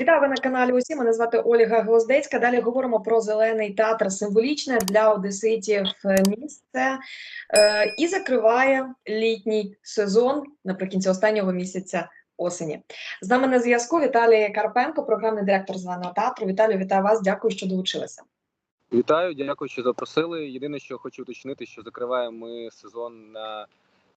Вітаю ви на каналі. Усі мене звати Ольга Гвоздецька. Далі говоримо про зелений театр символічне для одеситів місце е, і закриває літній сезон наприкінці останнього місяця осені. З нами на зв'язку Віталій Карпенко, програмний директор зеленого театру. Віталію, вітаю вас. Дякую, що долучилися. Вітаю, дякую, що запросили. Єдине, що хочу уточнити, що закриваємо ми сезон на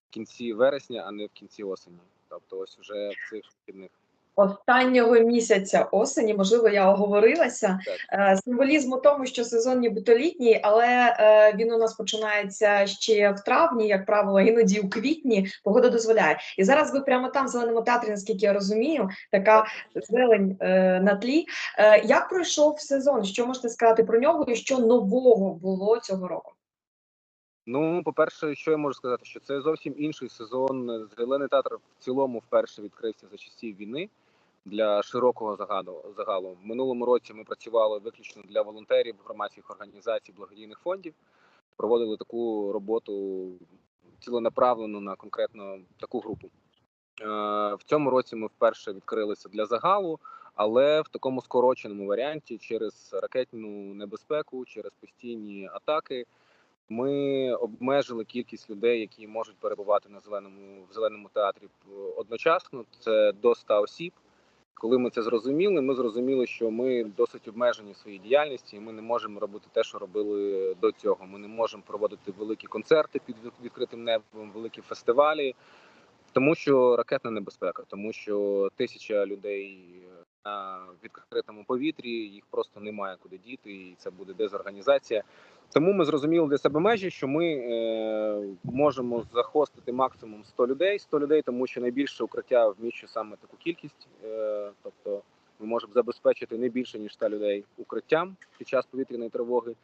кінці вересня, а не в кінці осені. Тобто, ось уже в цих вихідних. Останнього місяця осені, можливо, я оговорилася. Так. Е, Символізм у тому, що сезон нібито літній, але е, він у нас починається ще в травні, як правило, іноді у квітні. Погода дозволяє. І зараз ви прямо там в зеленому театрі, наскільки я розумію, така зелень е, на тлі. Як пройшов сезон? Що можете сказати про нього? І що нового було цього року? Ну, по-перше, що я можу сказати, що це зовсім інший сезон. Зелений театр в цілому вперше відкрився за часів війни для широкого загалу. загалу. В минулому році ми працювали виключно для волонтерів, громадських організацій, благодійних фондів. Проводили таку роботу ціленаправлену на конкретно таку групу. Е, В цьому році ми вперше відкрилися для загалу, але в такому скороченому варіанті через ракетну небезпеку, через постійні атаки. Ми обмежили кількість людей, які можуть перебувати на зеленому в зеленому театрі е, одночасно. Це до 100 осіб. Коли ми це зрозуміли, ми зрозуміли, що ми досить обмежені в своїй діяльності, і ми не можемо робити те, що робили до цього. Ми не можемо проводити великі концерти під відкритим небом, великі фестивалі, тому що ракетна небезпека, тому що тисяча людей на відкритому повітрі їх просто немає куди діти, і це буде дезорганізація. Тому ми зрозуміли для себе межі, що ми е, можемо захостити максимум 100 людей. 100 людей, тому що найбільше укриття вміщує саме таку кількість. Е, тобто ми можемо забезпечити не більше ніж 100 людей укриттям під час повітряної тривоги.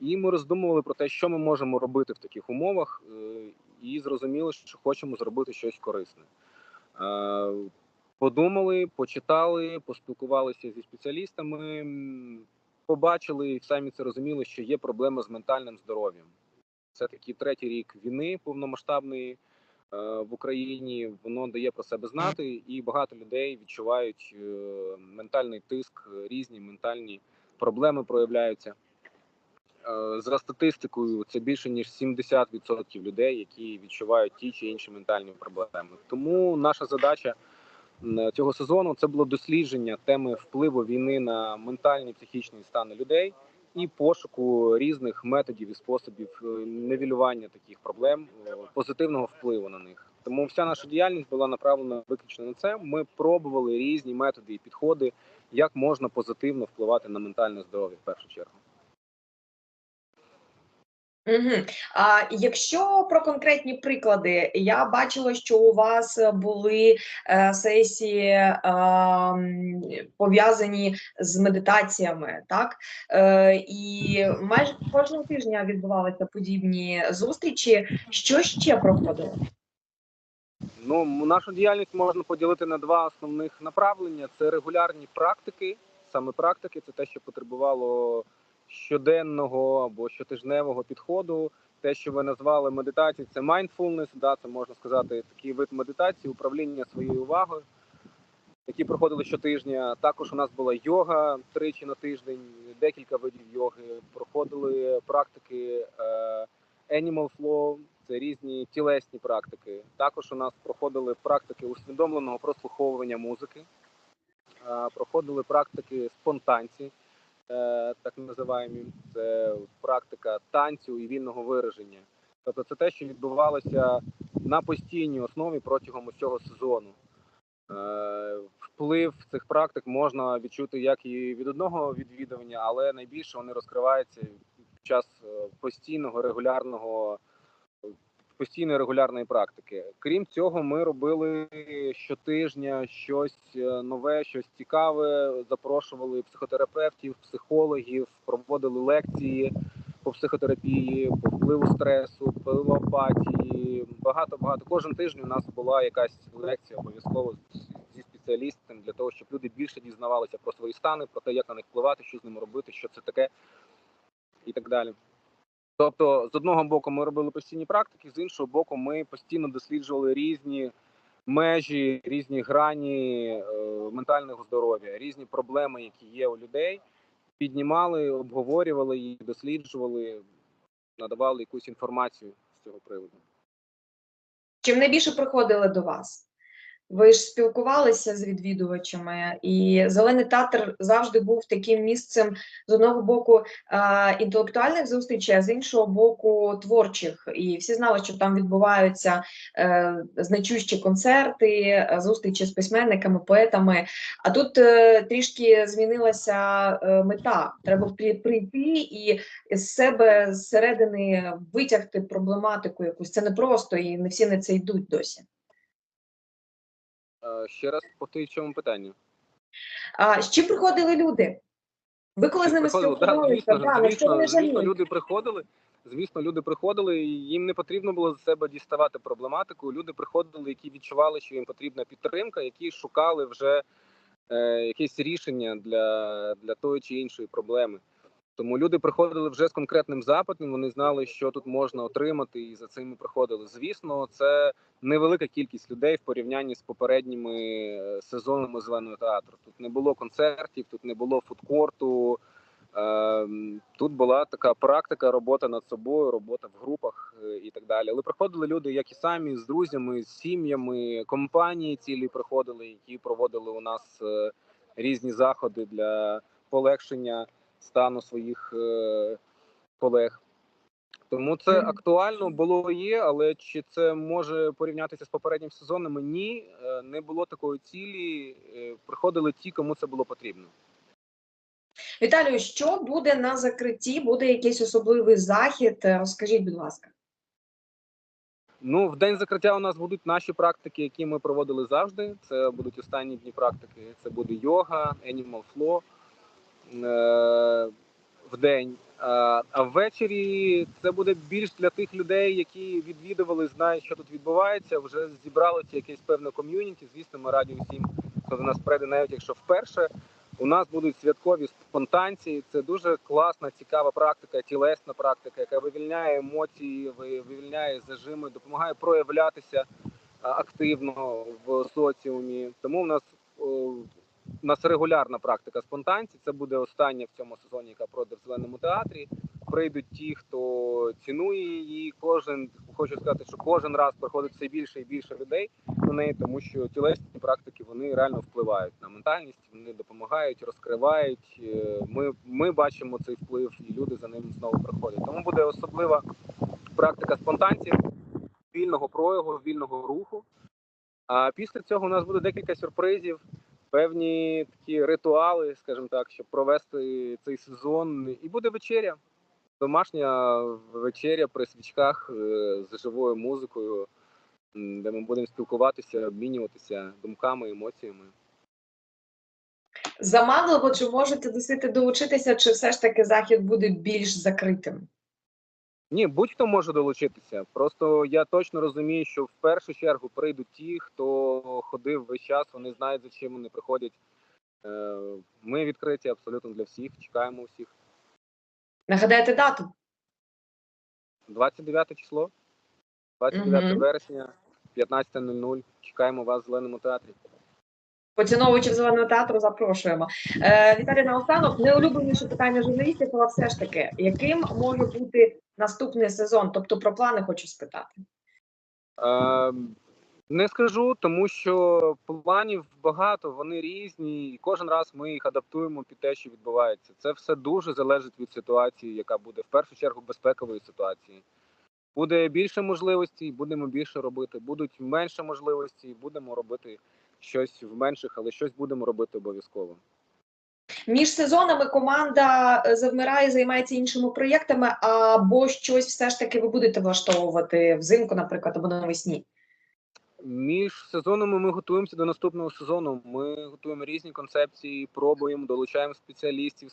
І ми роздумували про те, що ми можемо робити в таких умовах, е, і зрозуміли, що хочемо зробити щось корисне. Е, подумали, почитали, поспілкувалися зі спеціалістами. побачили і самі це розуміли, що є проблема з ментальним здоров'ям. Це такий третій рік війни повномасштабної е, в Україні. Воно дає про себе знати, і багато людей відчувають е, ментальний тиск, різні ментальні проблеми проявляються. Е, За статистикою, це більше ніж 70% людей, які відчувають ті чи інші ментальні проблеми. Тому наша задача цього сезону це було дослідження теми впливу війни на ментальні психічні стани людей і пошуку різних методів і способів е, нивелювання таких проблем, е, позитивного впливу на них. Тому вся наша діяльність була направлена виключно на це. Ми пробували різні методи і підходи, як можна позитивно впливати на ментальне здоров'я в першу чергу. Угу. А якщо про конкретні приклади, я бачила, що у вас е, були е, сесії е, пов'язані з медитаціями, так? Е, і майже кожного тижня відбувалися подібні зустрічі. Що ще проходило? Ну, нашу діяльність можна поділити на два основних направлення: це регулярні практики. Саме практики, це те, що потребувало щоденного або щотижневого підходу. Те, що ви назвали медитацією, це mindfulness, да, це можна сказати такий вид медитації, управління своєю увагою, які проходили щотижня. Також у нас була йога тричі на тиждень, декілька видів йоги. Проходили практики е, animal flow, це різні тілесні практики. Також у нас проходили практики усвідомленого прослуховування музики, е, проходили практики спонтанці, так називаємо. Це практика танцю і вільного вираження. Тобто це те, що відбувалося на постійній основі протягом усього сезону. Е, Вплив цих практик можна відчути як і від одного відвідування, але найбільше вони розкриваються під час е, постійного регулярного постійної регулярної практики. Крім цього, ми робили щотижня щось е, нове, щось цікаве. Запрошували психотерапевтів, психологів, проводили лекції по психотерапії, по впливу стресу, впливу апатії. Багато багато. Кожен тиждень у нас була якась лекція обов'язково зі спеціалістом для того, щоб люди більше дізнавалися про свої стани, про те, як на них впливати, що з ними робити, що це таке, і так далі. Тобто, з одного боку, ми робили постійні практики, з іншого боку, ми постійно досліджували різні межі, різні грані е, ментального здоров'я, різні проблеми, які є у людей, піднімали, обговорювали їх, досліджували, надавали якусь інформацію з цього приводу. Чим найбільше приходили до вас? Ви ж спілкувалися з відвідувачами, і зелений театр завжди був таким місцем з одного боку е, інтелектуальних зустрічей, а з іншого боку творчих. І всі знали, що там відбуваються е, значущі концерти, зустрічі з письменниками, поетами. А тут е, трішки змінилася мета. Треба при- прийти і з себе зсередини витягти проблематику якусь. Це не просто, і не всі на це йдуть досі. Ще раз повторіть, в чому питання? А з чим приходили люди? Ви коли з ними Приходили, да, звісно, да, звісно, звісно, люди приходили. Звісно, люди приходили, і їм не потрібно було з себе діставати проблематику. Люди приходили, які відчували, що їм потрібна підтримка, які шукали вже е, якесь рішення для, для тої чи іншої проблеми. Тому люди приходили вже з конкретним запитом. Вони знали, що тут можна отримати, і за цим приходили. Звісно, це невелика кількість людей в порівнянні з попередніми е, сезонами зеленого театру. Тут не було концертів, тут не було фудкорту. Ем, Тут була така практика, робота над собою, робота в групах е, і так далі. Але приходили люди, як і самі, з друзями, з сім'ями, компанії цілі приходили, які проводили у нас е, різні заходи для полегшення стану своїх е, колег. Тому це актуально було і є, але чи це може порівнятися з попереднім сезонами? Ні, е, не було такої цілі. Е, Приходили ті, кому це було потрібно. Віталію, що буде на закритті? Буде якийсь особливий захід? Розкажіть, будь ласка. Ну, в день закриття у нас будуть наші практики, які ми проводили завжди. Це будуть останні дні практики. Це буде йога, Animal Flow в день. А, ввечері це буде більш для тих людей, які відвідували, знають, що тут відбувається. Вже зібралося якесь певне ком'юніті. Звісно, ми раді усім, хто до нас прийде, навіть якщо вперше. У нас будуть святкові спонтанці. Це дуже класна, цікава практика, тілесна практика, яка вивільняє емоції, вивільняє зажими, допомагає проявлятися активно в соціумі. Тому в нас у нас регулярна практика спонтанці. Це буде остання в цьому сезоні, яка пройде в зеленому театрі. Прийдуть ті, хто цінує її. Кожен хочу сказати, що кожен раз приходить все більше і більше людей на неї, тому що тілесні практики вони реально впливають на ментальність, вони допомагають, розкривають. Е, Ми, ми бачимо цей вплив, і люди за ним знову приходять. Тому буде особлива практика спонтанців, вільного прояву, вільного руху. А після цього у нас буде декілька сюрпризів, певні такі ритуали, скажімо так, щоб провести цей сезон. І буде вечеря. Домашня вечеря при свічках е, з живою музикою, де ми будемо спілкуватися, обмінюватися думками, емоціями. Заманливо, чи можете досити долучитися, чи все ж таки захід буде більш закритим? Ні, будь-хто може долучитися. Просто я точно розумію, що в першу чергу прийдуть ті, хто ходив весь час, вони знають, за чим вони приходять. Е, Ми відкриті абсолютно для всіх. Чекаємо всіх. Нагадаєте дату? 29 число, 29 Мгм. вересня, 15.00. Чекаємо вас в зеленому театрі. Поціновувачів зеленого театру запрошуємо. Е, Віталій наостанок, найулюбленіше питання журналістів, але все ж таки, яким може бути наступний сезон? Тобто про плани хочу спитати. Е, не скажу, тому що планів багато, вони різні, і кожен раз ми їх адаптуємо під те, що відбувається. Це все дуже залежить від ситуації, яка буде в першу чергу безпекової ситуації. Буде більше можливостей, будемо більше робити. Будуть менше можливостей, будемо робити щось в менших, але щось будемо робити обов'язково. Між сезонами команда е, завмирає, займається іншими проєктами, або щось все ж таки ви будете влаштовувати взимку, наприклад, або навесні. Між сезонами ми готуємося до наступного сезону. Ми готуємо різні концепції, пробуємо, долучаємо спеціалістів,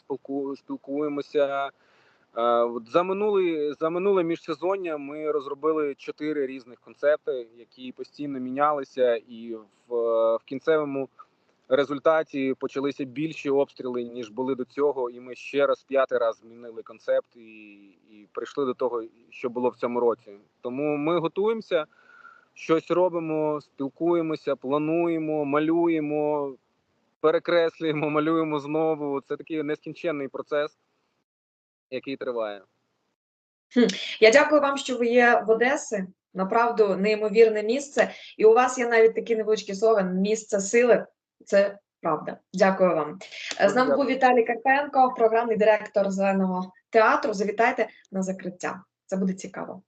спілкуємося. Е, За минулий за минуле міжсезоння ми розробили чотири різних концепти, які постійно мінялися, і в, в кінцевому результаті почалися більші обстріли ніж були до цього. І ми ще раз п'ятий раз змінили концепт і, і прийшли до того, що було в цьому році. Тому ми готуємося. щось робимо, спілкуємося, плануємо, малюємо, перекреслюємо, малюємо знову. Це такий нескінченний процес, який триває. Я дякую вам, що ви є в Одесі. Направду неймовірне місце, і у вас є навіть такі невеличкі слова місце сили. Це правда. Дякую вам. З нами був Віталій Карпенко, програмний директор зеленого театру. Завітайте на закриття. Це буде цікаво.